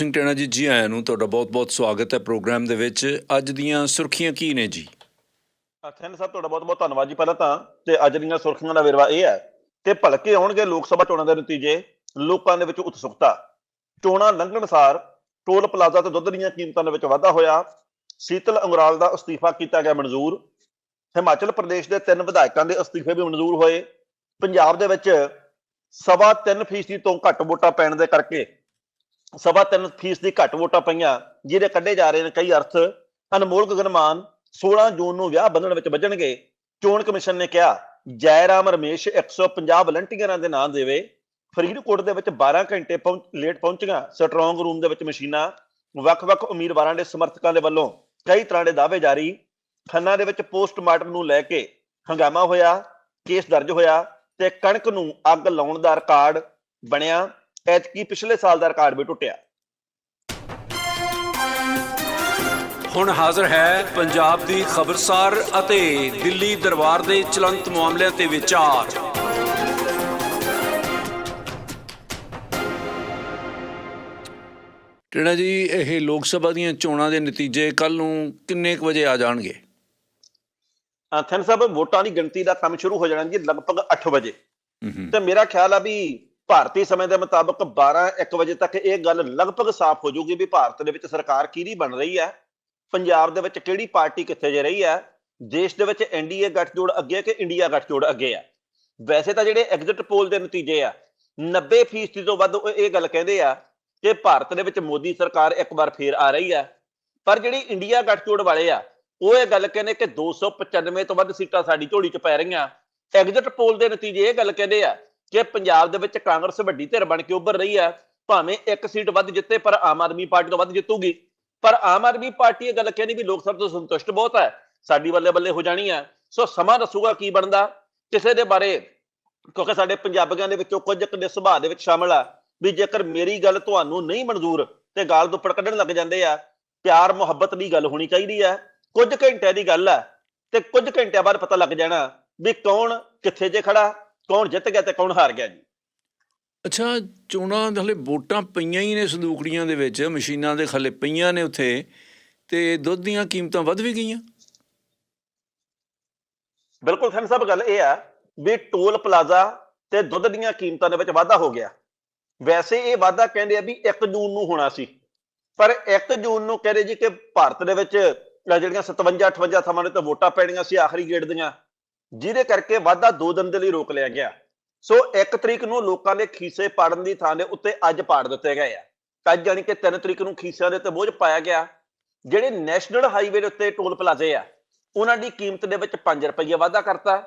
ਸਿੰਘ ਟੈਣਾ ਜੀ ਜੀ ਆਇਆਂ ਨੂੰ ਤੁਹਾਡਾ ਬਹੁਤ-ਬਹੁਤ ਸਵਾਗਤ ਹੈ ਪ੍ਰੋਗਰਾਮ ਦੇ ਵਿੱਚ। ਅੱਜ ਦੀਆਂ ਸੁਰਖੀਆਂ ਕੀ ਨੇ ਜੀ? ਅਖੈਨ ਸਾਹਿਬ, ਤੁਹਾਡਾ ਬਹੁਤ ਬਹੁਤ ਧੰਨਵਾਦ ਜੀ ਪਹਿਲਾਂ ਤਾਂ। ਤੇ ਅੱਜ ਦੀਆਂ ਸੁਰਖੀਆਂ ਦਾ ਵੇਰਵਾ ਇਹ ਹੈ ਕਿ ਭਲਕੇ ਆਉਣਗੇ ਲੋਕ ਸਭਾ ਚੋਣਾਂ ਦੇ ਨਤੀਜੇ, ਲੋਕਾਂ ਦੇ ਵਿੱਚ ਉਤਸੁਕਤਾ। ਚੋਣਾਂ ਲੰਘਣ ਸਾਰ ਟੋਲ ਪਲਾਜ਼ਾ ਤੇ ਦੁੱਧ ਦੀਆਂ ਕੀਮਤਾਂ ਦੇ ਵਿੱਚ ਵਾਧਾ ਹੋਇਆ। ਸੀਤਲ ਅੰਗਰਾਲ ਦਾ ਅਸਤੀਫਾ ਕੀਤਾ ਗਿਆ ਮਨਜ਼ੂਰ। ਹਿਮਾਚਲ ਪ੍ਰਦੇਸ਼ ਦੇ ਤਿੰਨ ਵਿਧਾਇਕਾਂ ਦੇ ਅਸਤੀਫੇ ਵੀ ਮਨਜ਼ੂਰ ਹੋਏ। ਪੰਜਾਬ ਦੇ ਵਿੱਚ ਸਵਾ 3% ਤੋਂ ਘੱਟ ਵੋਟਾਂ ਪੈਣ ਦੇ ਕਰਕੇ ਸਵਾ 3% ਦੀ ਘੱਟ ਵੋਟਾਂ ਪਈਆਂ, ਜਿਹਦੇ ਕੱਢੇ ਜਾ ਰਹੇ ਨੇ ਕਈ ਅਰਥ। ਅਨਮੋਲ ਗਗਨਮਾਨ 16 ਜੂਨ ਨੂੰ ਵਿਆਹ ਬੰਧਨ ਵਿੱਚ ਵੱਜਣਗੇ। ਚੋਣ ਕਮਿਸ਼ਨ ਨੇ ਕਿਹਾ, ਜੈਰਾਮ ਰਮੇਸ਼ 150 ਵਲੰਟੀਅਰਾਂ ਦੇ ਨਾਂ ਦੇਵੇ। ਫਰੀਦਕੋਟ ਦੇ ਵਿੱਚ 12 ਘੰਟੇ ਪਹੁੰਚ ਲੇਟ ਪਹੁੰਚੀਆਂ ਸਟਰੋਂਗ ਰੂਮ ਦੇ ਵਿੱਚ ਮਸ਼ੀਨਾਂ। ਵੱਖ-ਵੱਖ ਉਮੀਦਵਾਰਾਂ ਦੇ ਸਮਰਥਕਾਂ ਦੇ ਵੱਲੋਂ ਕਈ ਤਰ੍ਹਾਂ ਦੇ ਦਾਅਵੇ ਜਾਰੀ। ਖੰਨਾ ਦੇ ਵਿੱਚ ਪੋਸਟਮਾਰਟਮ ਨੂੰ ਲੈ ਕੇ ਹੰਗਾਮਾ ਹੋਇਆ, ਕੇਸ ਦਰਜ ਹੋਇਆ ਤੇ ਕਣਕ ਨੂੰ ਅੱਗ ਲਾਉਣ ਦਾ ਰਿਕਾਰਡ ਬਣਿਆ। ਐਤਕੀ ਪਿਛਲੇ ਸਾਲ ਦਾ ਰਿਕਾਰਡ ਵੀ ਟੁੱਟਿਆ। ਹੁਣ ਹਾਜ਼ਰ ਹੈ ਪੰਜਾਬ ਦੀ ਖਬਰਸਾਰ ਅਤੇ ਦਿੱਲੀ ਦਰਬਾਰ ਦੇ ਚਲੰਤ ਮਾਮਲਿਆਂ ਤੇ ਵਿਚਾਰ। ਟੈਣਾ ਜੀ ਇਹ ਲੋਕ ਸਭਾ ਦੀਆਂ ਚੋਣਾਂ ਦੇ ਨਤੀਜੇ ਕੱਲ ਨੂੰ ਕਿੰਨੇ ਕੁ ਵਜੇ ਆ ਜਾਣਗੇ? ਥੈਨ ਸਾਹਿਬ ਵੋਟਾਂ ਦੀ ਗਿਣਤੀ ਦਾ ਕੰਮ ਸ਼ੁਰੂ ਹੋ ਜਾਣਾ ਜੀ ਲਗਭਗ 8 ਵਜੇ। ਤੇ ਮੇਰਾ ਖਿਆਲ ਆ ਵੀ ਭਾਰਤੀ ਸਮੇਂ ਦੇ ਮੁਤਾਬਕ 12 1 ਵਜੇ ਤੱਕ ਇਹ ਗੱਲ ਲਗਭਗ ਸਾਫ਼ ਹੋ ਜਾਊਗੀ ਵੀ ਭਾਰਤ ਦੇ ਵਿੱਚ ਸਰਕਾਰ ਕਿਹਦੀ ਬਣ ਰਹੀ ਹੈ, ਪੰਜਾਬ ਦੇ ਵਿੱਚ ਕਿਹੜੀ ਪਾਰਟੀ ਕਿੱਥੇ ਜੇ ਰਹੀ ਹੈ, ਦੇਸ਼ ਦੇ ਵਿੱਚ ਐਨਡੀਏ ਗੱਠਜੋੜ ਅੱਗੇ ਹੈ ਕਿ ਇੰਡੀਆ ਗੱਠਜੋੜ ਅੱਗੇ ਆ ਵੈਸੇ ਤਾਂ ਜਿਹੜੇ ਐਗਜ਼ਿਟ ਪੋਲ ਦੇ ਨਤੀਜੇ ਆ 90% ਤੋਂ ਵੱਧ ਉਹ ਇਹ ਗੱਲ ਕਹਿੰਦੇ ਆ ਕਿ ਭਾਰਤ ਦੇ ਵਿੱਚ ਮੋਦੀ ਸਰਕਾਰ ਇੱਕ ਵਾਰ ਫੇਰ ਆ ਰਹੀ ਹੈ, ਪਰ ਜਿਹੜੀ ਇੰਡੀਆ ਗੱਠਜੋੜ ਵਾਲੇ ਆ, ਉਹ ਇਹ ਗੱਲ ਕਹਿੰਦੇ ਕਿ 295 ਤੋਂ ਵੱਧ ਸੀਟਾਂ ਸਾਡੀ ਝੋਲੀ 'ਚ ਪੈ ਰਹੀਆਂ। ਐਗਜ਼ਿਟ ਪੋਲ ਦੇ ਨਤੀਜੇ ਇਹ ਗੱਲ ਕਹਿੰਦੇ ਆ ਕਿ ਪੰਜਾਬ ਦੇ ਵਿੱਚ ਕਾਂਗਰਸ ਵੱਡੀ ਧਿਰ ਬਣ ਕੇ ਉੱਭਰ ਰਹੀ ਹੈ, ਭਾਵੇਂ ਇੱਕ ਸੀਟ ਵੱਧ ਜਿੱਤੇ, ਪਰ ਆਮ ਆਦਮੀ ਪਾਰਟੀ ਤੋਂ ਵੱਧ ਜਿੱਤੂਗੀ। ਪਰ ਆਮ ਆਦਮੀ ਪਾਰਟੀ ਇਹ ਗੱਲ ਕਹਿੰਦੀ ਵੀ ਲੋਕ ਸਭ ਤੋਂ ਸੰਤੁਸ਼ਟ ਬਹੁਤ ਹੈ, ਸਾਡੀ ਬੱਲੇ ਬੱਲੇ ਹੋ ਜਾਣੀ ਹੈ। ਸੋ ਸਮਾਂ ਦੱਸੂਗਾ ਕੀ ਬਣਦਾ। ਕਿਸੇ ਦੇ ਬਾਰੇ, ਕਿਉਂਕਿ ਸਾਡੇ ਪੰਜਾਬੀਆਂ ਦੇ ਵਿੱਚੋਂ ਕੁਝ ਕੁ ਦੇ ਸੁਭਾਅ ਦੇ ਵਿੱਚ ਸ਼ਾਮਲ ਆ, ਵੀ ਜੇਕਰ ਮੇਰੀ ਗੱਲ ਤੁਹਾਨੂੰ ਨਹੀਂ ਮਨਜ਼ੂਰ ਤੇ ਗਾਲ ਦੁੱਪੜ ਕੱਢਣ ਲੱਗ ਜਾਂਦੇ ਆ, ਪਿਆਰ, ਮੁਹੱਬਤ ਦੀ ਗੱਲ ਹੋਣੀ ਚਾਹੀਦੀ ਹੈ। ਕੁਝ ਘੰਟਿਆਂ ਦੀ ਗੱਲ ਹੈ ਤੇ ਕੁਝ ਘੰਟਿਆਂ ਬਾਅਦ ਪਤਾ ਲੱਗ ਜਾਣਾ ਵੀ ਕੌਣ ਕਿੱਥੇ ਜੇ ਖੜਾ ਕੌਣ ਜਿੱਤ ਗਿਆ ਤੇ ਕੌਣ ਹਾਰ ਗਿਆ ਜੀ? ਅੱਛਾ ਚੋਣਾਂ ਦੇ ਹਲੇ ਵੋਟਾਂ ਪਈਆਂ ਹੀ ਨੇ ਸੰਦੂਕੜੀਆਂ ਦੇ ਵਿੱਚ ਮਸ਼ੀਨਾਂ ਦੇ ਖੱਲੇ ਪਈਆਂ ਨੇ ਉੱਥੇ ਤੇ ਦੁੱਧ ਦੀਆਂ ਕੀਮਤਾਂ ਵੱਧ ਵੀ ਗਈਆਂ। ਬਿਲਕੁਲ ਖੰਨ ਸਾਹਿਬ ਗੱਲ ਇਹ ਆ ਵੀ ਟੋਲ ਪਲਾਜ਼ਾ ਤੇ ਦੁੱਧ ਦੀਆਂ ਕੀਮਤਾਂ ਦੇ ਵਿੱਚ ਵਾਧਾ ਹੋ ਗਿਆ। ਵੈਸੇ ਇਹ ਵਾਧਾ ਕਹਿੰਦੇ ਆ ਵੀ 1 ਜੂਨ ਨੂੰ ਹੋਣਾ ਸੀ। ਪਰ 1 ਜੂਨ ਨੂੰ ਕਹਿੰਦੇ ਜੀ ਕਿ ਭਾਰਤ ਦੇ ਵਿੱਚ ਜਿਹੜੀਆਂ 57 58 ਥਾਵਾਂ ਦੇ ਤੇ ਵੋਟਾਂ ਪੈਣੀਆਂ ਸੀ ਆਖਰੀ ਗੇੜ ਦੀਆਂ। ਜਿਹਦੇ ਕਰਕੇ ਵਾਧਾ 2 ਦਿਨ ਦੇ ਲਈ ਰੋਕ ਲਿਆ ਗਿਆ। ਸੋ 1 ਤਰੀਕ ਨੂੰ ਲੋਕਾਂ ਦੇ ਖੀਸੇ ਪਾੜਨ ਦੀ ਥਾਂ ਦੇ ਉੱਤੇ ਅੱਜ ਪਾੜ ਦਿੱਤੇ ਗਏ ਆ। ਅੱਜ ਜਾਨੀ ਕਿ 3 ਤਰੀਕ ਨੂੰ ਖੀਸਿਆਂ ਦੇ ਉੱਤੇ ਬੋਝ ਪਾਇਆ ਗਿਆ। ਜਿਹੜੇ ਨੈਸ਼ਨਲ ਹਾਈਵੇ ਦੇ ਉੱਤੇ ਟੋਲ ਪਲਾਜ਼ੇ ਆ, ਉਹਨਾਂ ਦੀ ਕੀਮਤ ਦੇ ਵਿੱਚ 5 ਰੁਪਏ ਵਾਧਾ ਕਰਤਾ।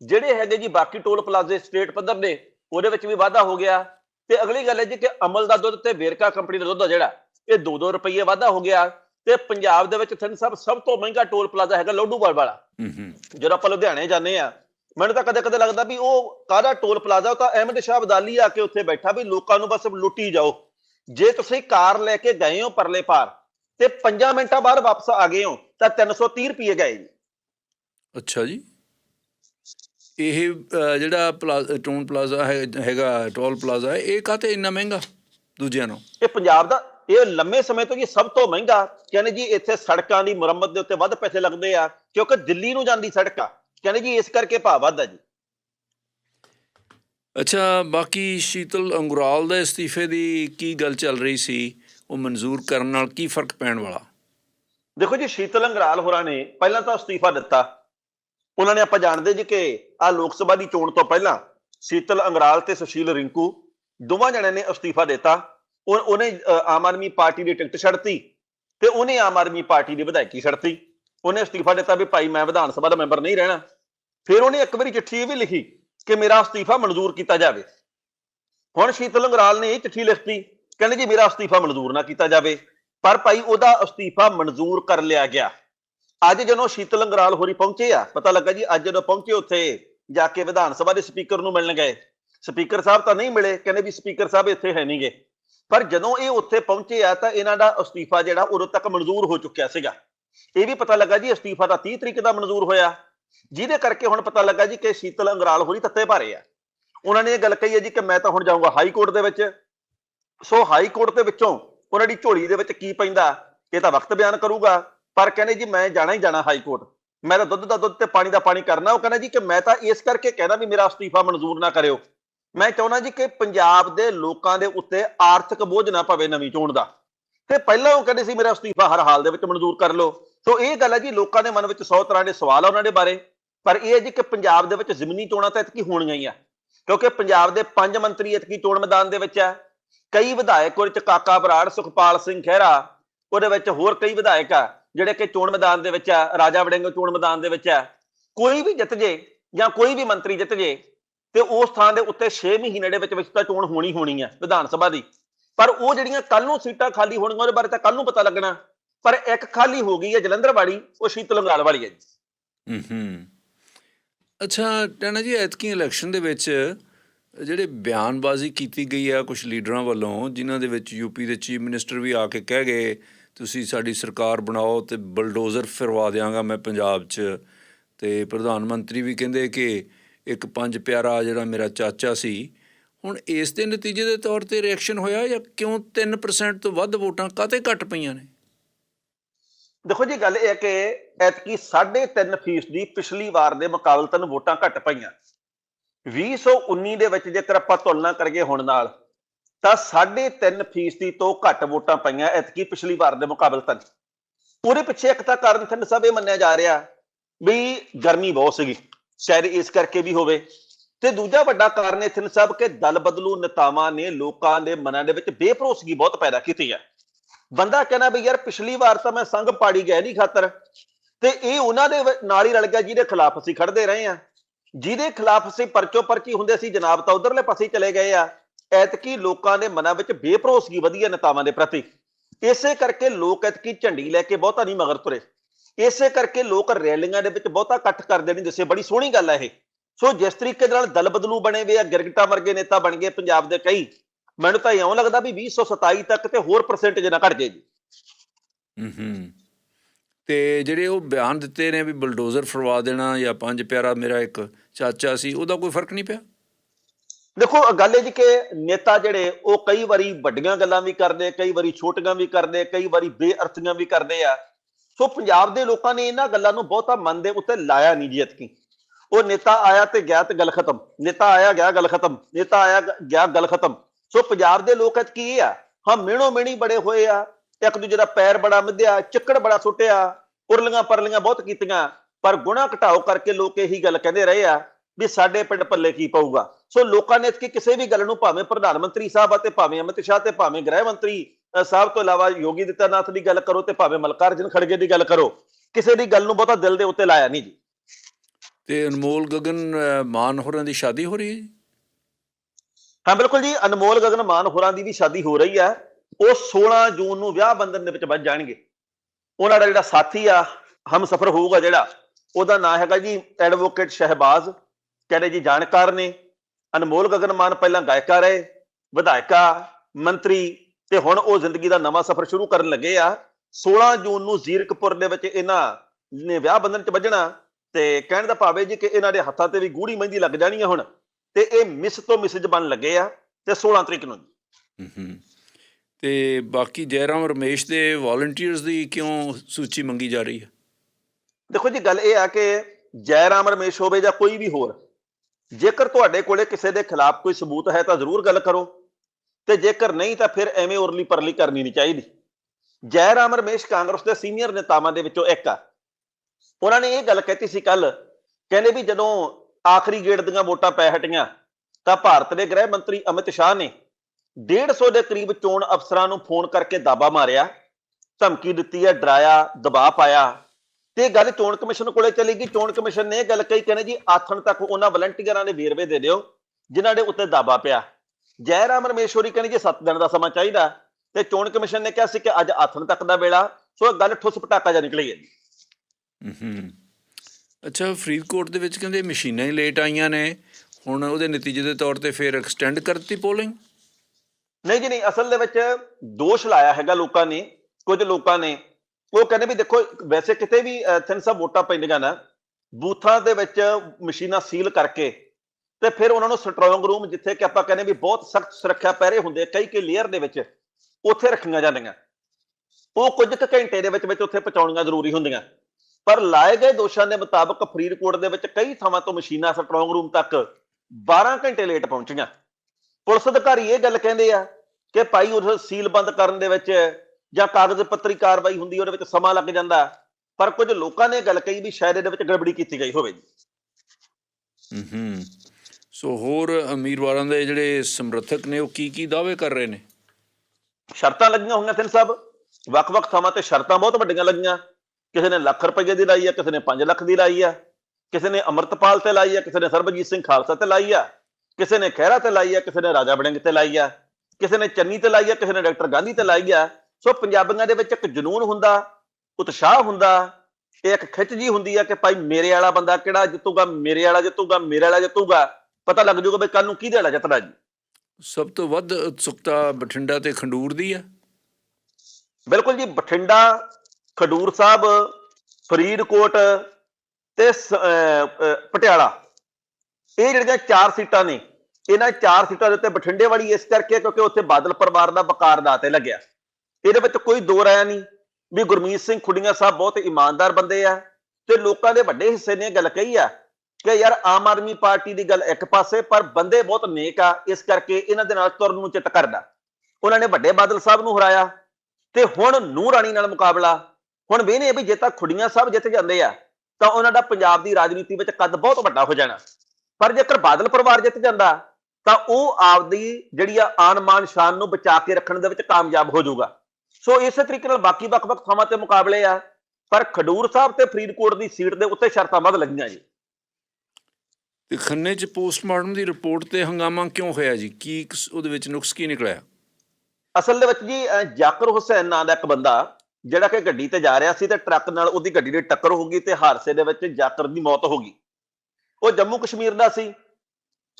ਜਿਹੜੇ ਹੈਗੇ ਜੀ ਬਾਕੀ ਟੋਲ ਪਲਾਜ਼ੇ ਸਟੇਟ ਪੱਧਰ ਦੇ, ਉਹਦੇ ਵਿੱਚ ਵੀ ਵਾਧਾ ਹੋ ਗਿਆ। ਤੇ ਅਗਲੀ ਗੱਲ ਹੈ ਜੀ ਕਿ ਅਮਲ ਦਾ ਦੁੱਧ ਤੇ ਵੇਰਕਾ ਕੰਪਨੀ ਦਾ ਦੁੱਧ ਆ ਜਿਹੜਾ, ਇਹ 2-2 ਰੁਪਏ ਵਾਧਾ ਹੋ ਗਿਆ। ਤੇ ਪੰਜਾਬ ਦੇ ਵਿੱਚ ਥਨ ਸਭ ਸਭ ਤੋਂ ਮਹਿੰਗਾ ਟੋਲ ਪਲਾਜ਼ਾ ਹੈਗਾ ਲੋਡੂਵਾਲ ਵਾਲਾ ਜਦੋਂ ਆਪਾਂ ਲੁਧਿਆਣੇ ਜਾਂਦੇ ਆ ਮੈਨੂੰ ਤਾਂ ਕਦੇ-ਕਦੇ ਲੱਗਦਾ ਵੀ ਉਹ ਕਾਹਦਾ ਟੋਲ ਪਲਾਜ਼ਾ ਉਹ ਤਾਂ ਅਹਿਮਦ ਸ਼ਾਹ ਅਬਦਾਲੀ ਆ ਕੇ ਉੱਥੇ ਬੈਠਾ ਵੀ ਲੋਕਾਂ ਨੂੰ ਬਸ ਲੁੱਟੀ ਜਾਓ। ਜੇ ਤੁਸੀਂ ਕਾਰ ਲੈ ਕੇ ਗਏ ਹੋ ਪਰਲੇ ਪਾਰ ਤੇ 5 ਮਿੰਟਾਂ ਬਾਅਦ ਵਾਪਸ ਆ ਗਏ ਹੋ ਤਾਂ 330 ਰੁਪਏ ਗਏ ਜੀ। ਅੱਛਾ ਜੀ। ਇਹ ਜਿਹੜਾ ਟੋਨ ਪਲਾਜ਼ਾ ਹੈਗਾ ਟੋਲ ਪਲਾਜ਼ਾ ਇਹ ਕਾਤੇ ਇੰਨਾ ਮਹਿੰਗਾ? ਦੂਜਿਆਂ ਨਾਲੋਂ ਇਹ ਪੰਜਾਬ ਦਾ ਇਹ ਲੰਮੇ ਸਮੇਂ ਤੋਂ ਜੀ ਸਭ ਤੋਂ ਮਹਿੰਗਾ ਕਹਿੰਦੇ ਜੀ ਇੱਥੇ ਸੜਕਾਂ ਦੀ ਮੁਰੰਮਤ ਦੇ ਉੱਤੇ ਵੱਧ ਪੈਸੇ ਲੱਗਦੇ ਆ ਕਿਉਂਕਿ ਦਿੱਲੀ ਨੂੰ ਜਾਂਦੀ ਸੜਕ ਆ ਕਹਿੰਦੇ ਜੀ ਇਸ ਕਰਕੇ ਭਾਅ ਵੱਧਦਾ ਜੀ। ਅੱਛਾ ਬਾਕੀ ਸ਼ੀਤਲ ਅੰਗੁਰਾਲ ਦੇ ਅਸਤੀਫੇ ਦੀ ਕੀ ਗੱਲ ਚੱਲ ਰਹੀ ਸੀ? ਉਹ ਮਨਜ਼ੂਰ ਕਰਨ ਨਾਲ ਕੀ ਫ਼ਰਕ ਪੈਣ ਵਾਲਾ? ਦੇਖੋ ਜੀ ਸ਼ੀਤਲ ਅੰਗਰਾਲ ਹੋਰਾਂ ਨੇ ਪਹਿਲਾਂ ਤਾਂ ਅਸਤੀਫਾ ਦਿੱਤਾ। ਉਹਨਾਂ ਨੇ ਆਪਾਂ ਜਾਣਦੇ ਜੀ ਕਿ ਆ ਲੋਕ ਸਭਾ ਦੀ ਚੋਣ ਤੋਂ ਪਹਿਲਾਂ ਸ਼ੀਤਲ ਅੰਗਰਾਲ ਤੇ ਸੁਸ਼ੀਲ ਰਿੰਕੂ ਦੋਵਾਂ ਜਣਿਆਂ ਨੇ ਅਸਤੀਫਾ ਦਿੱਤਾ। ਉਹ, ਉਹਨੇ ਆਮ ਆਦਮੀ ਪਾਰਟੀ ਦੀ ਟਿਕਟ ਛੱਡਤੀ ਤੇ ਉਹਨੇ ਆਮ ਆਦਮੀ ਪਾਰਟੀ ਦੀ ਵਿਧਾਇਕੀ ਛੱਡਤੀ। ਉਹਨੇ ਅਸਤੀਫਾ ਦਿੱਤਾ ਵੀ ਭਾਈ ਮੈਂ ਵਿਧਾਨ ਸਭਾ ਦਾ ਮੈਂਬਰ ਨਹੀਂ ਰਹਿਣਾ। ਫਿਰ ਉਹਨੇ ਇੱਕ ਵਾਰੀ ਚਿੱਠੀ ਇਹ ਵੀ ਲਿਖੀ ਕਿ ਮੇਰਾ ਅਸਤੀਫਾ ਮਨਜ਼ੂਰ ਕੀਤਾ ਜਾਵੇ। ਹੁਣ ਸ਼ੀਤਲ ਲੰਗਰਾਲ ਨੇ ਇਹ ਚਿੱਠੀ ਲਿਖਤੀ, ਕਹਿੰਦੇ ਜੀ ਮੇਰਾ ਅਸਤੀਫਾ ਮਨਜ਼ੂਰ ਨਾ ਕੀਤਾ ਜਾਵੇ, ਪਰ ਭਾਈ ਉਹਦਾ ਅਸਤੀਫਾ ਮਨਜ਼ੂਰ ਕਰ ਲਿਆ ਗਿਆ। ਅੱਜ ਜਦੋਂ ਸ਼ੀਤਲ ਲੰਗਰਾਲ ਹੋਰੀ ਪਹੁੰਚੇ ਆ, ਪਤਾ ਲੱਗਾ ਜੀ ਅੱਜ ਜਦੋਂ ਪਹੁੰਚੇ ਉੱਥੇ, ਜਾ ਕੇ ਵਿਧਾਨ ਸਭਾ ਦੇ ਸਪੀਕਰ ਨੂੰ ਮਿਲਣ ਗਏ। ਸਪੀਕਰ ਸਾਹਿਬ ਤਾਂ ਨਹੀਂ ਮਿਲੇ, ਕਹਿੰਦੇ ਵੀ ਸਪੀਕਰ ਸਾਹਿਬ ਇੱਥੇ ਹੈ ਨਹੀਂਗੇ ਪਰ ਜਦੋਂ ਇਹ ਉੱਥੇ ਪਹੁੰਚੇ ਆ ਤਾਂ ਇਹਨਾਂ ਦਾ ਅਸਤੀਫਾ ਜਿਹੜਾ ਉਦੋਂ ਤੱਕ ਮਨਜ਼ੂਰ ਹੋ ਚੁੱਕਿਆ ਸੀਗਾ। ਇਹ ਵੀ ਪਤਾ ਲੱਗਾ ਜੀ ਅਸਤੀਫਾ ਤਾਂ 30 ਤਰੀਕ ਦਾ ਮਨਜ਼ੂਰ ਹੋਇਆ। ਜਿਹਦੇ ਕਰਕੇ ਹੁਣ ਪਤਾ ਲੱਗਾ ਜੀ ਕਿ ਸ਼ੀਤਲ ਅੰਗਰਾਲ ਹੋਰੀ ਤੱਤੇ ਭਾਰੇ ਆ। ਉਹਨਾਂ ਨੇ ਇਹ ਗੱਲ ਕਹੀ ਹੈ ਜੀ ਕਿ ਮੈਂ ਤਾਂ ਹੁਣ ਜਾਊਂਗਾ ਹਾਈ ਕੋਰਟ ਦੇ ਵਿੱਚ। ਸੋ ਹਾਈ ਕੋਰਟ ਦੇ ਵਿੱਚੋਂ ਉਹਨਾਂ ਦੀ ਝੋਲੀ ਦੇ ਵਿੱਚ ਕੀ ਪੈਂਦਾ, ਇਹ ਤਾਂ ਵਕਤ ਬਿਆਨ ਕਰੂਗਾ। ਪਰ ਕਹਿੰਦੇ ਜੀ ਮੈਂ ਜਾਣਾ ਹੀ ਜਾਣਾ ਹਾਈ ਕੋਰਟ। ਮੈਂ ਤਾਂ ਦੁੱਧ ਦਾ ਦੁੱਧ ਤੇ ਪਾਣੀ ਦਾ ਪਾਣੀ ਕਰਨਾ। ਉਹ ਕਹਿੰਦਾ ਜੀ ਕਿ ਮੈਂ ਤਾਂ ਇਸ ਕਰਕੇ ਕਹਿਣਾ ਵੀ ਮੇਰਾ ਅਸਤੀਫਾ ਮਨਜ਼ੂਰ ਨਾ ਕਰਿਓ। ਮੈਂ ਚਾਹੁੰਦਾ ਜੀ ਕਿ ਪੰਜਾਬ ਦੇ ਲੋਕਾਂ ਦੇ ਉੱਤੇ ਆਰਥਿਕ ਬੋਝ ਨਾ ਪਵੇ ਨਵੀਂ ਚੋਣ ਦਾ। ਤੇ ਪਹਿਲਾਂ ਉਹ ਕਹਿੰਦੇ ਸੀ, ਮੇਰਾ ਅਸਤੀਫਾ ਹਰ ਹਾਲ ਦੇ ਵਿੱਚ ਮਨਜ਼ੂਰ ਕਰ ਲਓ। ਸੋ ਇਹ ਗੱਲ ਹੈ ਜੀ, ਲੋਕਾਂ ਦੇ ਮਨ ਵਿੱਚ 100 ਤਰ੍ਹਾਂ ਦੇ ਸਵਾਲ ਆ ਉਹਨਾਂ ਦੇ ਬਾਰੇ। ਪਰ ਇਹ ਹੈ ਜੀ ਕਿ ਪੰਜਾਬ ਦੇ ਵਿੱਚ ਜ਼ਮੀਨੀ ਚੋਣਾਂ ਤਾਂ ਇਤਕੀ ਹੋਣੀਆਂ ਹੀ ਆ। ਕਿਉਂਕਿ ਪੰਜਾਬ ਦੇ ਪੰਜ ਮੰਤਰੀ ਇਤਕੀ ਚੋਣ ਮੈਦਾਨ ਦੇ ਵਿੱਚ ਹੈ ਕਈ ਵਿਧਾਇਕ, ਉਹਦੇ ਚ ਕਾਕਾ ਬਰਾੜ ਸੁਖਪਾਲ ਸਿੰਘ ਖਹਿਰਾ, ਉਹਦੇ ਵਿੱਚ ਹੋਰ ਕਈ ਵਿਧਾਇਕ ਆ, ਜਿਹੜੇ ਕਿ ਚੋਣ ਮੈਦਾਨ ਦੇ ਵਿੱਚ ਆ, ਰਾਜਾ ਵੜਿੰਗ ਚੋਣ ਮੈਦਾਨ ਦੇ ਵਿੱਚ ਆ। ਕੋਈ ਵੀ ਜਿੱਤ ਜੇ ਜਾਂ ਕੋਈ ਵੀ ਮੰਤਰੀ ਜਿੱਤ ਜੇ ਤੇ ਉਸ ਥਾਂ ਦੇ ਉੱਤੇ 6 ਮਹੀਨੇ ਦੇ ਵਿੱਚ ਵਿੱਚ ਤਾਂ ਚੋਣ ਹੋਣੀ ਹੋਣੀ ਹੈ ਵਿਧਾਨ ਸਭਾ ਦੀ। ਪਰ ਉਹ ਜਿਹੜੀਆਂ ਕੱਲ ਨੂੰ ਸੀਟਾਂ ਖਾਲੀ ਹੋਣਗੀਆਂ, ਉਹਦੇ ਬਾਰੇ ਤਾਂ ਕੱਲ ਨੂੰ ਪਤਾ ਲੱਗਣਾ। ਪਰ ਇੱਕ ਖਾਲੀ ਹੋ ਗਈ ਹੈ ਜਲੰਧਰ ਵਾਲੀ ਉਹ ਸ਼ੀਤਲ ਵਾਲੀ ਹੈ ਜੀ। ਹੂੰ ਹੂੰ। ਅੱਛਾ ਟੈਣਾ ਜੀ, ਐਤਕੀ ਇਲੈਕਸ਼ਨ ਦੇ ਵਿੱਚ ਜਿਹੜੇ ਬਿਆਨਬਾਜ਼ੀ ਕੀਤੀ ਗਈ ਆ ਕੁਝ ਲੀਡਰਾਂ ਵੱਲੋਂ, ਜਿਨ੍ਹਾਂ ਦੇ ਵਿੱਚ ਯੂਪੀ ਦੇ ਚੀਫ ਮਿਨਿਸਟਰ ਵੀ ਆ ਕੇ ਕਹਿ ਗਏ, ਤੁਸੀਂ ਸਾਡੀ ਸਰਕਾਰ ਬਣਾਓ ਤੇ ਬਲਡੋਜ਼ਰ ਫਿਰਵਾ ਦਿਆਂਗਾ ਮੈਂ ਪੰਜਾਬ 'ਚ। ਤੇ ਪ੍ਰਧਾਨ ਮੰਤਰੀ ਵੀ ਕਹਿੰਦੇ ਕਿ ਇੱਕ ਪੰਜ ਪਿਆਰਾ ਜਿਹੜਾ ਮੇਰਾ ਚਾਚਾ ਸੀ, ਹੁਣ ਇਸ ਦੇ ਨਤੀਜੇ ਦੇ ਤੌਰ ਤੇ ਰਿਐਕਸ਼ਨ ਹੋਇਆ ਜਾਂ ਕਿਉਂ 3% ਤੋਂ ਵੱਧ ਵੋਟਾਂ ਕਾਤੇ ਘਟ ਪਈਆਂ ਨੇ? ਦੇਖੋ ਜੀ, ਗੱਲ ਇਹ ਹੈ ਕਿ ਐਤਕੀ 3.5 ਫੀਸਦੀ ਪਿਛਲੀ ਵਾਰ ਦੇ ਮੁਕਾਬਲਤਨ ਵੋਟਾਂ ਘਟ ਪਈਆਂ। 2019 ਦੇ ਵਿੱਚ ਜੇਕਰ ਆਪਾਂ ਤੁਲਨਾ ਕਰੀਏ ਹੁਣ ਨਾਲ, ਤਾਂ 3.5 ਫੀਸਦੀ ਤੋਂ ਘੱਟ ਵੋਟਾਂ ਪਈਆਂ ਐਤਕੀ ਪਿਛਲੀ ਵਾਰ ਦੇ ਮੁਕਾਬਲਤਨ ਉਹਦੇ ਪਿੱਛੇ ਇੱਕ ਤਾਂ ਕਾਰਨ ਥੰਨ ਸਾਹਿਬ ਇਹ ਮੰਨਿਆ ਜਾ ਰਿਹਾ ਵੀ ਗਰਮੀ ਬਹੁਤ ਸੀਗੀ। ਸ਼ਾਇਦ ਇਸ ਕਰਕੇ ਵੀ ਹੋਵੇ। ਤੇ ਦੂਜਾ ਵੱਡਾ ਕਾਰਨ ਇਹ ਥੰਨ ਸਾਹਿਬ ਕਿ ਦਲ ਬਦਲੂ, ਨੇਤਾਵਾਂ ਨੇ ਲੋਕਾਂ ਦੇ ਮਨਾਂ ਦੇ ਵਿੱਚ ਬੇਭਰੋਸਗੀ ਬਹੁਤ ਪੈਦਾ ਕੀਤੀ ਹੈ। ਬੰਦਾ ਕਹਿੰਦਾ ਵੀ ਯਾਰ ਪਿਛਲੀ ਵਾਰ ਤਾਂ ਮੈਂ ਸੰਗ ਪਾੜੀ ਗਿਆ ਨਹੀਂ ਖਾਤਰ। ਤੇ ਇਹ ਉਹਨਾਂ ਦੇ ਨਾਲ ਹੀ ਰਲ ਗਿਆ ਜਿਹਦੇ ਖਿਲਾਫ ਅਸੀਂ ਖੜਦੇ ਰਹੇ ਆ ਜਿਹਦੇ ਖਿਲਾਫ ਅਸੀਂ ਪਰਚੋ ਪਰਚੀ ਹੁੰਦੇ ਸੀ ਜਨਾਬ ਤਾਂ ਉਧਰਲੇ ਪਾਸੇ ਚਲੇ ਗਏ ਆ। ਐਤਕੀ ਲੋਕਾਂ ਦੇ ਮਨਾਂ ਵਿੱਚ ਬੇਭਰੋਸਗੀ ਵਧੀਆ ਨੇਤਾਵਾਂ ਦੇ ਪ੍ਰਤੀ। ਇਸੇ ਕਰਕੇ ਲੋਕ ਐਤਕੀ ਝੰਡੀ ਲੈ ਕੇ ਬਹੁਤਾ ਨਹੀਂ ਮਗਰ ਤੁਰੇ। ਇਸੇ ਕਰਕੇ ਲੋਕ ਰੈਲੀਆਂ ਦੇ ਵਿੱਚ ਬਹੁਤਾ ਇਕੱਠ ਕਰਦੇ ਨਹੀਂ ਦਿਸੇ ਬੜੀ ਸੋਹਣੀ ਗੱਲ ਹੈ ਇਹ। ਸੋ ਜਿਸ ਤਰੀਕੇ ਦੇ ਨਾਲ ਦਲ ਬਦਲੂ ਬਣੇ ਵੇ ਆ ਗਿਰਗਟਾ ਵਰਗੇ ਨੇਤਾ ਬਣ ਗਏ ਪੰਜਾਬ ਦੇ ਕਈ ਮੈਨੂੰ ਤਾਂ ਇਉਂ ਲੱਗਦਾ ਵੀ 2027 ਤੱਕ ਤੇ ਹੋਰ ਪਰਸੈਂਟੇਜ ਨਾ ਘਟ ਜੇ ਜੀ। ਹੂੰ ਹੂੰ। ਤੇ ਜਿਹੜੇ ਉਹ ਬਿਆਨ ਦਿੱਤੇ ਨੇ ਵੀ ਬਲਡੋਜ਼ਰ ਫਰਵਾ ਦੇਣਾ ਜਾਂ ਪੰਜ ਪਿਆਰਾ ਮੇਰਾ ਇੱਕ ਚਾਚਾ ਸੀ ਉਹਦਾ ਕੋਈ ਫ਼ਰਕ ਨਹੀਂ ਪਿਆ? ਦੇਖੋ ਗੱਲ ਇਹ ਜੀ ਕਿ ਨੇਤਾ ਜਿਹੜੇ ਉਹ ਕਈ ਵਾਰੀ ਵੱਡੀਆਂ ਗੱਲਾਂ ਵੀ ਕਰਦੇ ਕਈ ਵਾਰੀ ਛੋਟੀਆਂ ਵੀ ਕਰਦੇ ਕਈ ਵਾਰੀ ਬੇਅਰਥੀਆਂ ਵੀ ਕਰਦੇ ਆ। ਸੋ ਪੰਜਾਬ ਦੇ ਲੋਕਾਂ ਨੇ ਇਹਨਾਂ ਗੱਲਾਂ ਨੂੰ ਬਹੁਤਾ ਮਨ ਦੇ ਉੱਤੇ ਲਾਇਆ ਨਹੀਂ ਜੀ ਐਤਕੀ। ਉਹ ਨੇਤਾ ਆਇਆ ਤੇ ਗਿਆ ਤੇ ਗੱਲ ਖਤਮ। ਨੇਤਾ ਆਇਆ, ਗਿਆ, ਗੱਲ ਖਤਮ। ਨੇਤਾ ਆਇਆ, ਗਿਆ, ਗੱਲ ਖਤਮ। ਸੋ ਪੰਜਾਬ ਦੇ ਲੋਕ ਐਤਕੀ ਇਹ ਆ, ਹਾਂ ਮਿਹਣੋ ਮਿਹਣੀ ਬੜੇ ਹੋਏ ਆ, ਇੱਕ ਦੂਜੇ ਦਾ ਪੈਰ ਬੜਾ ਮਿੱਧਿਆ, ਚੱਕੜ ਬੜਾ ਸੁੱਟਿਆ, ਉਰਲੀਆਂ ਪਰਲੀਆਂ ਬਹੁਤ ਕੀਤੀਆਂ, ਪਰ ਗੁਣਾ ਘਟਾਓ ਕਰਕੇ ਲੋਕ ਇਹੀ ਗੱਲ ਕਹਿੰਦੇ ਰਹੇ ਆ ਵੀ ਸਾਡੇ ਪਿੰਡ ਪੱਲੇ ਕੀ ਪਊਗਾ। ਸੋ ਲੋਕਾਂ ਨੇ ਕਿ ਕਿਸੇ ਵੀ ਗੱਲ ਨੂੰ ਭਾਵੇਂ ਪ੍ਰਧਾਨ ਮੰਤਰੀ ਸਾਹਿਬ ਅਤੇ ਭਾਵੇਂ ਅਮਿਤ ਸ਼ਾਹ ਤੇ ਭਾਵੇਂ ਗ੍ਰਹਿ ਮੰਤਰੀ ਸਾਹਿਬ ਤੋਂ ਇਲਾਵਾ ਯੋਗੀ ਦਿੱਤਾਨਾਥ ਦੀ ਗੱਲ ਕਰੋ ਤੇ ਭਾਵੇਂ ਮਲਕਾਰਜਨ ਖੜਗੇ ਦੀ ਗੱਲ ਕਰੋ ਕਿਸੇ ਦੀ ਗੱਲ ਨੂੰ ਬਹੁਤਾ ਦਿਲ ਦੇ ਉੱਤੇ ਲਾਇਆ ਨਹੀਂ ਜੀ। ਤੇ ਅਨਮੋਲ ਗਗਨ ਮਾਨ ਹੋਰਾਂ ਦੀ ਸ਼ਾਦੀ ਹੋ ਰਹੀ ਹੈ ਹਾਂ ਬਿਲਕੁਲ ਜੀ ਅਨਮੋਲ ਗਗਨ ਮਾਨ ਹੋਰਾਂ ਦੀ ਵੀ ਸ਼ਾਦੀ ਹੋ ਰਹੀ ਹੈ। ਉਹ 16 ਜੂਨ ਨੂੰ ਵਿਆਹ ਬੰਧਨ ਦੇ ਵਿੱਚ ਵੱਜ ਜਾਣਗੇ। ਉਹਨਾਂ ਦਾ ਜਿਹੜਾ ਸਾਥੀ ਆ ਹਮ ਸਫਰ ਹੋਊਗਾ ਜਿਹੜਾ ਉਹਦਾ ਨਾਮ ਹੈਗਾ ਜੀ ਐਡਵੋਕੇਟ ਸ਼ਹਿਬਾਜ਼। ਕਹਿੰਦੇ ਜੀ ਜਾਣਕਾਰ ਨੇ। ਅਨਮੋਲ ਗਗਨ ਮਾਨ ਪਹਿਲਾਂ ਗਾਇਕਾ ਰਹੇ ਵਿਧਾਇਕਾ ਮੰਤਰੀ ਤੇ ਹੁਣ ਉਹ ਜ਼ਿੰਦਗੀ ਦਾ ਨਵਾਂ ਸਫ਼ਰ ਸ਼ੁਰੂ ਕਰਨ ਲੱਗੇ ਆ। 16 ਜੂਨ ਨੂੰ ਜ਼ੀਰਕਪੁਰ ਦੇ ਵਿੱਚ ਇਹਨਾਂ ਨੇ ਵਿਆਹ ਬੰਧਨ ਚ ਵੱਜਣਾ ਤੇ ਕਹਿਣ ਦਾ ਭਾਵ ਹੈ ਜੀ ਕਿ ਇਹਨਾਂ ਦੇ ਹੱਥਾਂ ਤੇ ਵੀ ਗੂੜੀ ਮਹਿੰਦੀ ਲੱਗ ਜਾਣੀ ਆ ਹੁਣ ਤੇ ਇਹ ਮਿਸ ਤੋਂ ਮਿਸਜ ਬਣ ਲੱਗੇ ਆ ਤੇ 16 ਤਰੀਕ ਨੂੰ। ਹੂੰ ਹੂੰ ਤੇ ਬਾਕੀ ਜੈਰਾਮ ਰਮੇਸ਼ ਦੇ ਵਾਲੰਟੀਅਰਸ ਦੀ ਕਿਉਂ ਸੂਚੀ ਮੰਗੀ ਜਾ ਰਹੀ ਹੈ ਦੇਖੋ ਜੀ ਗੱਲ ਇਹ ਆ ਕਿ ਜੈਰਾਮ ਰਮੇਸ਼ ਹੋਵੇ ਜਾਂ ਕੋਈ ਵੀ ਹੋਰ ਜੇਕਰ ਤੁਹਾਡੇ ਕੋਲੇ ਕਿਸੇ ਦੇ ਖਿਲਾਫ ਕੋਈ ਸਬੂਤ ਹੈ ਤਾਂ ਜ਼ਰੂਰ ਗੱਲ ਕਰੋ। ਤੇ ਜੇਕਰ ਨਹੀਂ ਤਾਂ ਫਿਰ ਐਵੇਂ ਉਰਲੀ ਪਰਲੀ ਕਰਨੀ ਨਹੀਂ ਚਾਹੀਦੀ। ਜੈਰਾਮ ਰਮੇਸ਼ ਕਾਂਗਰਸ ਦੇ ਸੀਨੀਅਰ ਨੇਤਾਵਾਂ ਦੇ ਵਿੱਚੋਂ ਇੱਕ ਆ। ਉਹਨਾਂ ਨੇ ਇਹ ਗੱਲ ਕਹਿਤੀ ਸੀ ਕੱਲ ਕਹਿੰਦੇ ਵੀ ਜਦੋਂ ਆਖਰੀ ਗੇੜ ਦੀਆਂ ਵੋਟਾਂ ਪੈ ਹਟੀਆਂ, ਤਾਂ ਭਾਰਤ ਦੇ ਗ੍ਰਹਿ ਮੰਤਰੀ ਅਮਿਤ ਸ਼ਾਹ ਨੇ 150 ਦੇ ਕਰੀਬ ਚੋਣ ਅਫਸਰਾਂ ਨੂੰ ਫੋਨ ਕਰਕੇ ਦਾਬਾ ਮਾਰਿਆ, ਧਮਕੀ ਦਿੱਤੀ ਹੈ, ਡਰਾਇਆ, ਦਬਾਅ ਪਾਇਆ। ਤੇ ਇਹ ਗੱਲ ਚੋਣ ਕਮਿਸ਼ਨ ਕੋਲੇ ਚਲੀ ਗਈ। ਚੋਣ ਕਮਿਸ਼ਨ ਨੇ ਇਹ ਗੱਲ ਕਹੀ, ਕਹਿੰਦੇ ਜੀ ਆਥਣ ਤੱਕ ਉਹਨਾਂ ਵਲੰਟੀਅਰਾਂ ਦੇ ਵੇਰਵੇ ਦੇ ਦਿਓ, ਜਿਨ੍ਹਾਂ ਦੇ ਉੱਤੇ ਦਾਬਾ ਪਿਆ। ਜੈ ਰਾਮ ਰਮੇਸ਼ਵਰੀ ਕਹਿੰਦੇ ਜੀ 7 ਦਿਨ ਦਾ ਸਮਾਂ ਚਾਹੀਦਾ ਤੇ ਚੋਣ ਕਮਿਸ਼ਨ ਨੇ ਕਿਹਾ ਸੀ ਕਿ ਅੱਜ ਆਥਣ ਤੱਕ ਦਾ ਵੇਲਾ ਸੋ ਇਹ ਗੱਲ ਠੁੱਸ ਪਟਾਕਾ ਜਿਹਾ ਨਿਕਲੀ ਹੈ। ਜੀ ਹੂੰ ਅੱਛਾ ਫਰੀਦਕੋਟ ਦੇ ਵਿੱਚ ਕਹਿੰਦੇ ਮਸ਼ੀਨਾਂ ਹੀ ਲੇਟ ਆਈਆਂ ਨੇ ਹੁਣ ਉਹਦੇ ਨਤੀਜੇ ਦੇ ਤੌਰ ਤੇ ਫਿਰ ਐਕਸਟੈਂਡ ਕਰਤੀ ਪੋਲਿੰਗ ਨਹੀਂ ਜੀ ਨਹੀਂ ਅਸਲ ਦੇ ਵਿੱਚ ਦੋਸ਼ ਲਾਇਆ ਹੈਗਾ ਲੋਕਾਂ ਨੇ ਕੁਝ ਲੋਕਾਂ ਨੇ। ਉਹ ਕਹਿੰਦੇ ਵੀ ਦੇਖੋ ਵੈਸੇ ਕਿਤੇ ਵੀ ਥਿੰਨ ਸਾਹਿਬ ਵੋਟਾਂ ਪੈਂਦੀਆਂ ਨਾ ਬੂਥਾਂ ਦੇ ਵਿੱਚ ਮਸ਼ੀਨਾਂ ਸੀਲ ਕਰਕੇ ਤੇ ਫਿਰ ਉਹਨਾਂ ਨੂੰ ਸਟਰੋਂਗ ਰੂਮ ਜਿੱਥੇ ਕਿ ਆਪਾਂ ਕਹਿੰਦੇ ਵੀ ਬਹੁਤ ਸਖਤ ਸੁਰੱਖਿਆ ਪਹਿਰੇ ਹੁੰਦੇ ਕਈ ਕਈ ਲੇਅਰ ਦੇ ਵਿੱਚ ਉੱਥੇ ਰੱਖੀਆਂ ਜਾਂਦੀਆਂ। ਉਹ ਕੁਝ ਕੁ ਘੰਟੇ ਦੇ ਵਿੱਚ ਵਿੱਚ ਉੱਥੇ ਪਹੁੰਚਾਉਣੀਆਂ ਜ਼ਰੂਰੀ ਹੁੰਦੀਆਂ। ਪਰ ਲਾਏ ਗਏ ਦੋਸ਼ਾਂ ਦੇ ਮੁਤਾਬਕ ਫਰੀਦਕੋਟ ਦੇ ਵਿੱਚ ਕਈ ਥਾਵਾਂ ਤੋਂ ਮਸ਼ੀਨਾਂ ਸਟਰੋਂਗ ਰੂਮ ਤੱਕ 12 ਘੰਟੇ ਲੇਟ ਪਹੁੰਚੀਆਂ। ਪੁਲਿਸ ਅਧਿਕਾਰੀ ਇਹ ਗੱਲ ਕਹਿੰਦੇ ਆ ਕਿ ਭਾਈ ਉਹ ਸੀਲ ਬੰਦ ਕਰਨ ਦੇ ਵਿੱਚ ਜਾਂ ਕਾਗਜ਼ ਪੱਤਰੀ ਕਾਰਵਾਈ ਹੁੰਦੀ ਉਹਦੇ ਵਿੱਚ ਸਮਾਂ ਲੱਗ ਜਾਂਦਾ। ਪਰ ਕੁਝ ਲੋਕਾਂ ਨੇ ਇਹ ਗੱਲ ਕਹੀ ਵੀ ਸ਼ਾਇਦ ਇਹਦੇ ਵਿੱਚ ਗੜਬੜੀ ਕੀਤੀ ਗਈ ਹੋਵੇ ਜੀ। ਹੂੰ। ਸੋ ਹੋਰ ਉਮੀਦਵਾਰਾਂ ਦੇ ਜਿਹੜੇ ਸਮਰਥਕ ਨੇ, ਉਹ ਕੀ ਕੀ ਦਾਅਵੇ ਕਰ ਰਹੇ ਨੇ? ਸ਼ਰਤਾਂ ਲੱਗੀਆਂ ਹੋਈਆਂ ਤਿੰਨ ਸਾਹਿਬ। ਵੱਖ-ਵੱਖ ਥਾਵਾਂ ਤੇ ਸ਼ਰਤਾਂ ਬਹੁਤ ਵੱਡੀਆਂ ਲੱਗੀਆਂ। ਕਿਸੇ ਨੇ ਲੱਖ ਰੁਪਏ ਦੀ ਲਾਈ ਆ, ਕਿਸੇ ਨੇ 5 ਲੱਖ ਦੀ ਲਾਈ ਆ। ਕਿਸੇ ਨੇ ਅਮਰਤਪਾਲ ਤੇ ਲਾਈ ਆ, ਕਿਸੇ ਨੇ ਸਰਬਜੀਤ ਸਿੰਘ ਖਾਲਸਾ ਤੇ ਲਾਈ ਆ। ਕਿਸੇ ਨੇ ਖਹਿਰਾ ਤੇ ਲਾਈ ਆ, ਕਿਸੇ ਨੇ ਰਾਜਾ ਬੜਿੰਗ ਤੇ ਲਾਈ ਆ। ਕਿਸੇ ਨੇ ਚੰਨੀ ਤੇ ਲਾਈ ਆ, ਕਿਸੇ ਨੇ ਡਾਕਟਰ ਗਾਂਧੀ ਤੇ ਲਾਈ ਆ। ਸੋ ਪੰਜਾਬੀਆਂ ਦੇ ਵਿੱਚ ਇੱਕ ਜਨੂਨ ਹੁੰਦਾ, ਉਤਸ਼ਾਹ ਹੁੰਦਾ, ਇਹ ਇੱਕ ਖਿੱਚ ਜੀ ਹੁੰਦੀ ਆ ਕਿ ਭਾਈ ਮੇਰੇ ਵਾਲਾ ਬੰਦਾ ਕਿਹੜਾ ਜਿੱਤੂਗਾ, ਮੇਰੇ ਵਾਲਾ ਜਿੱਤੂਗਾ, ਮੇਰੇ ਵਾਲਾ ਜਿੱਤੂਗਾ। ਪਤਾ ਲੱਗ ਜਾਊਗਾ ਵੀ ਕੱਲ ਨੂੰ ਕਿਹਦੇ ਵਾਲਾ ਜਿੱਤਣਾ ਜੀ। ਸਭ ਤੋਂ ਵੱਧ ਉਤਸੁਕਤਾ ਬਠਿੰਡਾ ਤੇ ਖੰਡੂਰ ਦੀ ਆ। ਬਿਲਕੁਲ ਜੀ ਬਠਿੰਡਾ ਖਡੂਰ ਸਾਹਿਬ ਫਰੀਦਕੋਟ ਤੇ ਪਟਿਆਲਾ। ਇਹ ਜਿਹੜੀਆਂ ਚਾਰ ਸੀਟਾਂ ਨੇ ਇਹਨਾਂ ਚਾਰ ਸੀਟਾਂ ਦੇ ਉੱਤੇ ਬਠਿੰਡੇ ਵਾਲੀ ਇਸ ਕਰਕੇ ਕਿਉਂਕਿ ਉੱਥੇ ਬਾਦਲ ਪਰਿਵਾਰ ਦਾ ਵਕਾਰ ਦਾ ਤੇ ਲੱਗਿਆ। ਇਹਦੇ ਵਿੱਚ ਕੋਈ ਦੋ ਰਾਇਆ ਨਹੀਂ ਵੀ ਗੁਰਮੀਤ ਸਿੰਘ ਖੁੱਡੀਆਂ ਸਾਹਿਬ ਬਹੁਤ ਇਮਾਨਦਾਰ ਬੰਦੇ ਆ ਤੇ ਲੋਕਾਂ ਦੇ ਵੱਡੇ ਹਿੱਸੇ ਨੇ ਇਹ ਗੱਲ ਕਹੀ ਆ। ਕਿ ਯਾਰ ਆਮ ਆਦਮੀ ਪਾਰਟੀ ਦੀ ਗੱਲ ਇੱਕ ਪਾਸੇ, ਪਰ ਬੰਦੇ ਬਹੁਤ ਨੇਕ ਆ, ਇਸ ਕਰਕੇ ਇਹਨਾਂ ਦੇ ਨਾਲ ਤੁਰਨ ਨੂੰ ਚਿੱਤ ਕਰਦਾ। ਉਹਨਾਂ ਨੇ ਵੱਡੇ ਬਾਦਲ ਸਾਹਿਬ ਨੂੰ ਹਰਾਇਆ ਤੇ ਹੁਣ ਨੂੰਹ ਰਾਣੀ ਨਾਲ ਮੁਕਾਬਲਾ। ਹੁਣ ਵੇਨੇ ਵੀ ਜੇ ਤਾਂ ਖੁੱਡੀਆਂ ਸਾਹਿਬ ਜਿੱਤ ਜਾਂਦੇ ਆ, ਤਾਂ ਉਹਨਾਂ ਦਾ ਪੰਜਾਬ ਦੀ ਰਾਜਨੀਤੀ ਵਿੱਚ ਕੱਦ ਬਹੁਤ ਵੱਡਾ ਹੋ ਜਾਣਾ। ਪਰ ਜੇਕਰ ਬਾਦਲ ਪਰਿਵਾਰ ਜਿੱਤ ਜਾਂਦਾ, ਤਾਂ ਉਹ ਆਪਦੀ ਜਿਹੜੀ ਆ ਆਨ ਮਾਨ ਸ਼ਾਨ ਨੂੰ ਬਚਾ ਕੇ ਰੱਖਣ ਦੇ ਵਿੱਚ ਕਾਮਯਾਬ ਹੋ ਜਾਊਗਾ। ਸੋ ਇਸੇ ਤਰੀਕੇ ਨਾਲ ਬਾਕੀ ਵੱਖ-ਵੱਖ ਥਾਵਾਂ ਤੇ ਮੁਕਾਬਲੇ ਆ, ਪਰ ਖਡੂਰ ਸਾਹਿਬ ਤੇ ਫਰੀਦਕੋਟ ਦੀ ਸੀਟ ਦੇ ਉੱਤੇ ਸ਼ਰਤਾਂ ਵੱਧ ਲੱਗੀਆਂ ਜੀ। ਤੇ ਖੰਨੇ ਚ ਪੋਸਟਮਾਰਟਮ ਦੀ ਰਿਪੋਰਟ ਤੇ ਹੰਗਾਮਾ ਕਿਉਂ ਹੋਇਆ ਜੀ? ਕੀ ਉਹਦੇ ਵਿੱਚ ਨੁਕਸ ਕੀ ਨਿਕਲਿਆ? ਅਸਲ ਦੇ ਵਿੱਚ ਜੀ ਜਾਕਰ ਹੁਸੈਨ ਨਾਂ ਦਾ ਇੱਕ ਬੰਦਾ ਜਿਹੜਾ ਕਿ ਗੱਡੀ ਤੇ ਜਾ ਰਿਹਾ ਸੀ ਤੇ ਟਰੱਕ ਨਾਲ ਉਹਦੀ ਗੱਡੀ ਦੀ ਟੱਕਰ ਹੋ ਗਈ ਤੇ ਹਾਦਸੇ ਦੇ ਵਿੱਚ ਜਾਕਰ ਦੀ ਮੌਤ ਹੋ ਗਈ। ਉਹ ਜੰਮੂ ਕਸ਼ਮੀਰ ਦਾ ਸੀ।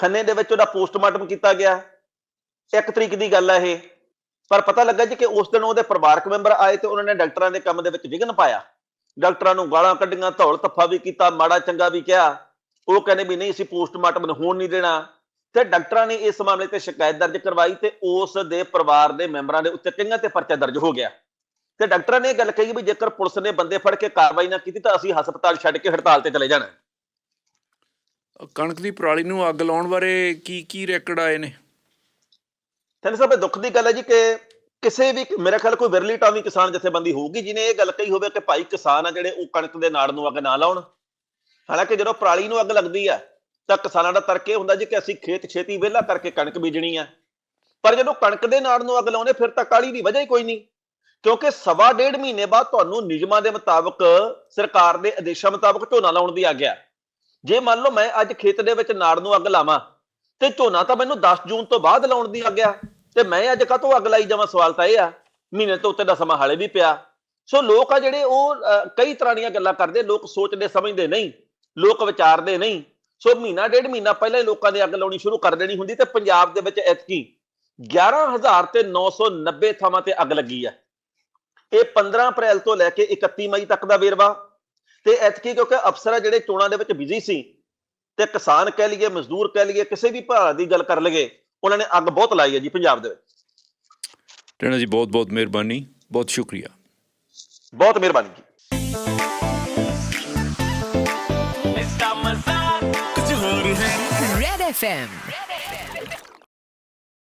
ਖੰਨੇ ਦੇ ਵਿੱਚ ਉਹਦਾ ਪੋਸਟਮਾਰਟਮ ਕੀਤਾ ਗਿਆ। ਇੱਕ ਤਰੀਕ ਦੀ ਗੱਲ ਹੈ ਇਹ। ਪਰ ਪਤਾ ਲੱਗਾ ਜੀ ਕਿ ਉਸ ਦਿਨ ਉਹਦੇ ਪਰਿਵਾਰਕ ਮੈਂਬਰ ਆਏ ਤੇ ਉਹਨਾਂ ਨੇ ਡਾਕਟਰਾਂ ਦੇ ਕੰਮ ਦੇ ਵਿੱਚ ਵਿਘਨ ਪਾਇਆ। ਡਾਕਟਰਾਂ ਨੂੰ ਗਾਲਾਂ ਕੱਢੀਆਂ ਧੌਲ ਧੱਫਾ ਵੀ ਕੀਤਾ, ਮਾੜਾ ਚੰਗਾ ਵੀ ਕਿਹਾ। ਉਹ ਕਹਿੰਦੇ ਵੀ ਨਹੀਂ ਅਸੀਂ ਪੋਸਟਮਾਰਟਮ ਹੋਣ ਨਹੀਂ ਦੇਣਾ। ਤੇ ਡਾਕਟਰਾਂ ਨੇ ਇਸ ਮਾਮਲੇ ਤੇ ਸ਼ਿਕਾਇਤ ਦਰਜ ਕਰਵਾਈ ਤੇ ਉਸ ਦੇ ਪਰਿਵਾਰ ਦੇ ਮੈਂਬਰਾਂ ਦੇ ਉੱਤੇ ਕਈਆਂ ਤੇ ਪਰਚਾ ਦਰਜ ਹੋ ਗਿਆ। ਤੇ ਡਾਕਟਰਾਂ ਨੇ ਇਹ ਗੱਲ ਕਹੀ ਵੀ ਜੇਕਰ ਪੁਲਿਸ ਨੇ ਬੰਦੇ ਫੜ ਕੇ ਕਾਰਵਾਈ ਨਾ ਕੀਤੀ ਤਾਂ ਅਸੀਂ ਹਸਪਤਾਲ ਛੱਡ ਕੇ ਹੜਤਾਲ ਤੇ ਚਲੇ ਜਾਣਾ। ਕਣਕ ਦੀ ਪਰਾਲੀ ਨੂੰ ਅੱਗ ਲਾਉਣ ਬਾਰੇ ਕੀ ਕੀ ਰੈਕਡ ਆਏ ਨੇ? ਤੈਨੂੰ ਸਭ ਦੁੱਖ ਦੀ ਗੱਲ ਹੈ ਜੀ ਕਿ ਕਿਸੇ ਵੀ ਮੇਰੇ ਖਿਆਲ ਕੋਈ ਵਿਰਲੀ ਟਾਵੀ ਕਿਸਾਨ ਜਥੇਬੰਦੀ ਹੋਊਗੀ ਜਿਹਨੇ ਇਹ ਗੱਲ ਕਹੀ ਹੋਵੇ ਕਿ ਭਾਈ ਕਿਸਾਨ ਆ ਜਿਹੜੇ ਉਹ ਕਣਕ ਦੇ ਨਾੜ ਨੂੰ ਅੱਗ ਨਾ ਲਾਉਣ। ਹਾਲਾਂਕਿ ਜਦੋਂ ਪਰਾਲੀ ਨੂੰ ਅੱਗ ਲੱਗਦੀ ਆ, ਤਾਂ ਕਿਸਾਨਾਂ ਦਾ ਤਰਕ ਇਹ ਹੁੰਦਾ ਜੀ ਕਿ ਅਸੀਂ ਖੇਤ ਛੇਤੀ ਵਿਹਲਾ ਕਰਕੇ ਕਣਕ ਬੀਜਣੀ ਆ। ਪਰ ਜਦੋਂ ਕਣਕ ਦੇ ਨਾੜ ਨੂੰ ਅੱਗ ਲਾਉਣੇ ਫਿਰ ਤਾਂ ਕਾਲੀ ਦੀ ਵਜ੍ਹਾ ਹੀ ਕੋਈ ਨਹੀਂ। ਕਿਉਂਕਿ ਸਵਾ ਡੇਢ ਮਹੀਨੇ ਬਾਅਦ ਤੁਹਾਨੂੰ ਨਿਯਮਾਂ ਦੇ ਮੁਤਾਬਕ ਸਰਕਾਰ ਦੇ ਆਦੇਸ਼ਾਂ ਮੁਤਾਬਕ ਝੋਨਾ ਲਾਉਣ ਦੀ ਆਗਿਆ। ਜੇ ਮੰਨ ਲਓ ਮੈਂ ਅੱਜ ਖੇਤ ਦੇ ਵਿੱਚ ਨਾੜ ਨੂੰ ਅੱਗ ਲਾਵਾਂ, ਤੇ ਝੋਨਾ ਤਾਂ ਮੈਨੂੰ 10 ਜੂਨ ਤੋਂ ਬਾਅਦ ਲਾਉਣ ਦੀ ਆਗਿਆ। ਤੇ ਮੈਂ ਅੱਜ ਕਾਹਤੋਂ ਅੱਗ ਲਾਈ ਜਾਵਾਂ, ਸਵਾਲ ਤਾਂ ਇਹ ਆ। ਮਹੀਨੇ ਤੋਂ ਉੱਤੇ ਦਾ ਸਮਾਂ ਹਾਲੇ ਵੀ ਪਿਆ। ਸੋ ਲੋਕ ਆ ਜਿਹੜੇ ਉਹ ਕਈ ਤਰ੍ਹਾਂ ਦੀਆਂ ਗੱਲਾਂ ਕਰਦੇ, ਲੋਕ ਸੋਚਦੇ, ਸਮਝਦੇ ਨਹੀਂ। ਲੋਕ ਵਿਚਾਰਦੇ ਨਹੀਂ। ਸੋ ਮਹੀਨਾ ਡੇਢ ਮਹੀਨਾ ਪਹਿਲਾਂ ਹੀ ਲੋਕਾਂ ਨੇ ਅੱਗ ਲਾਉਣੀ ਸ਼ੁਰੂ ਕਰ ਦੇਣੀ ਹੁੰਦੀ ਤੇ ਪੰਜਾਬ ਦੇ ਵਿੱਚ ਐਤਕੀ 11000 ਤੇ 990 ਥਾਵਾਂ ਤੇ ਅੱਗ ਲੱਗੀ ਆ। ਇਹ 15 ਅਪ੍ਰੈਲ ਤੋਂ ਲੈ ਕੇ 31 ਮਈ ਤੱਕ ਦਾ ਵੇਰਵਾ ਤੇ ਐਤਕੀ ਕਿਉਂਕਿ ਅਫਸਰ ਜਿਹੜੇ ਚੋਣਾਂ ਦੇ ਵਿੱਚ ਬਿਜ਼ੀ ਸੀ ਤੇ ਕਿਸਾਨ ਕਹਿ ਲਈਏ ਮਜ਼ਦੂਰ ਕਹਿ ਲਈਏ ਕਿਸੇ ਵੀ ਭਾਅ ਦੀ ਗੱਲ ਕਰ ਲਈਏ ਉਹਨਾਂ ਨੇ ਅੱਗ ਬਹੁਤ ਲਾਈ ਹੈ ਜੀ ਪੰਜਾਬ ਦੇ ਵਿੱਚ। ਟੈਣਾ ਜੀ ਬਹੁਤ ਬਹੁਤ ਮਿਹਰਬਾਨੀ ਬਹੁਤ ਸ਼ੁਕਰੀਆ। ਬਹੁਤ ਮਿਹਰਬਾਨੀ ਜੀ। FM